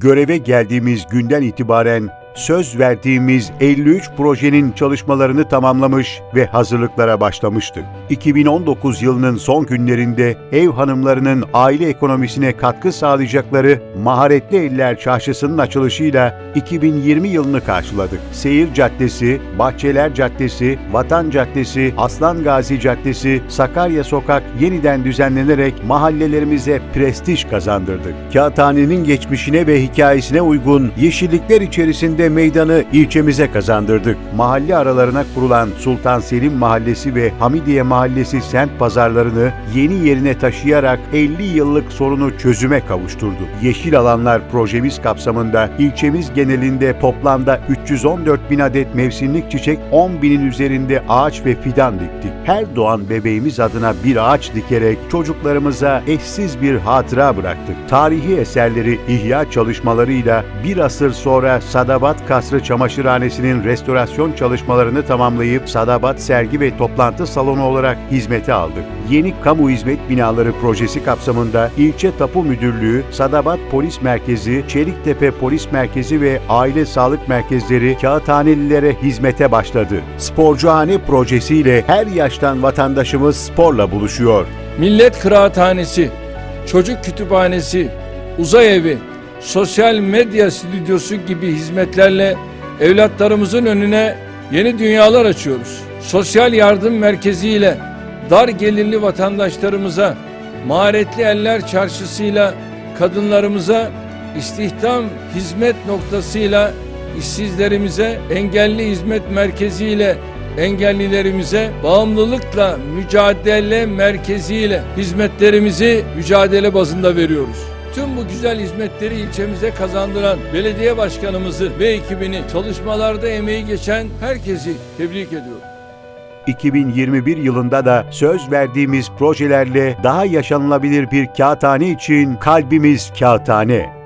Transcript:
Göreve geldiğimiz günden itibaren söz verdiğimiz 53 projenin çalışmalarını tamamlamış ve hazırlıklara başlamıştık. 2019 yılının son günlerinde ev hanımlarının aile ekonomisine katkı sağlayacakları Maharetli Eller Çarşısı'nın açılışıyla 2020 yılını karşıladık. Seyir Caddesi, Bahçeler Caddesi, Vatan Caddesi, Aslan Gazi Caddesi, Sakarya Sokak yeniden düzenlenerek mahallelerimize prestij kazandırdık. Kağıthanenin geçmişine ve hikayesine uygun yeşillikler içerisinde meydanı ilçemize kazandırdık. Mahalle aralarına kurulan Sultan Selim Mahallesi ve Hamidiye Mahallesi semt pazarlarını yeni yerine taşıyarak 50 yıllık sorunu çözüme kavuşturdu. Yeşil Alanlar projemiz kapsamında ilçemiz genelinde toplamda 314 bin adet mevsimlik çiçek, 10 binin üzerinde ağaç ve fidan diktik. Her doğan bebeğimiz adına bir ağaç dikerek çocuklarımıza eşsiz bir hatıra bıraktık. Tarihi eserleri ihya çalışmalarıyla bir asır sonra Sadabat Kasrı Çamaşırhanesi'nin restorasyon çalışmalarını tamamlayıp Sadabat Sergi ve Toplantı Salonu olarak hizmete aldık. Yeni Kamu Hizmet Binaları projesi kapsamında İlçe Tapu Müdürlüğü, Sadabat Polis Merkezi, Çeliktepe Polis Merkezi ve Aile Sağlık Merkezleri kağıthanelilere hizmete başladı. Sporcuhane projesiyle her yaştan vatandaşımız sporla buluşuyor. Millet Kıraathanesi, Çocuk Kütüphanesi, Uzay Evi, sosyal medya stüdyosu gibi hizmetlerle evlatlarımızın önüne yeni dünyalar açıyoruz. Sosyal yardım merkeziyle dar gelirli vatandaşlarımıza, maharetli eller çarşısıyla kadınlarımıza, istihdam hizmet noktasıyla işsizlerimize, engelli hizmet merkeziyle engellilerimize bağımlılıkla mücadele merkeziyle hizmetlerimizi mücadele bazında veriyoruz. Tüm bu güzel hizmetleri ilçemize kazandıran belediye başkanımızı ve ekibini çalışmalarda emeği geçen herkesi tebrik ediyorum. 2021 yılında da söz verdiğimiz projelerle daha yaşanılabilir bir kağıthane için kalbimiz kağıthane.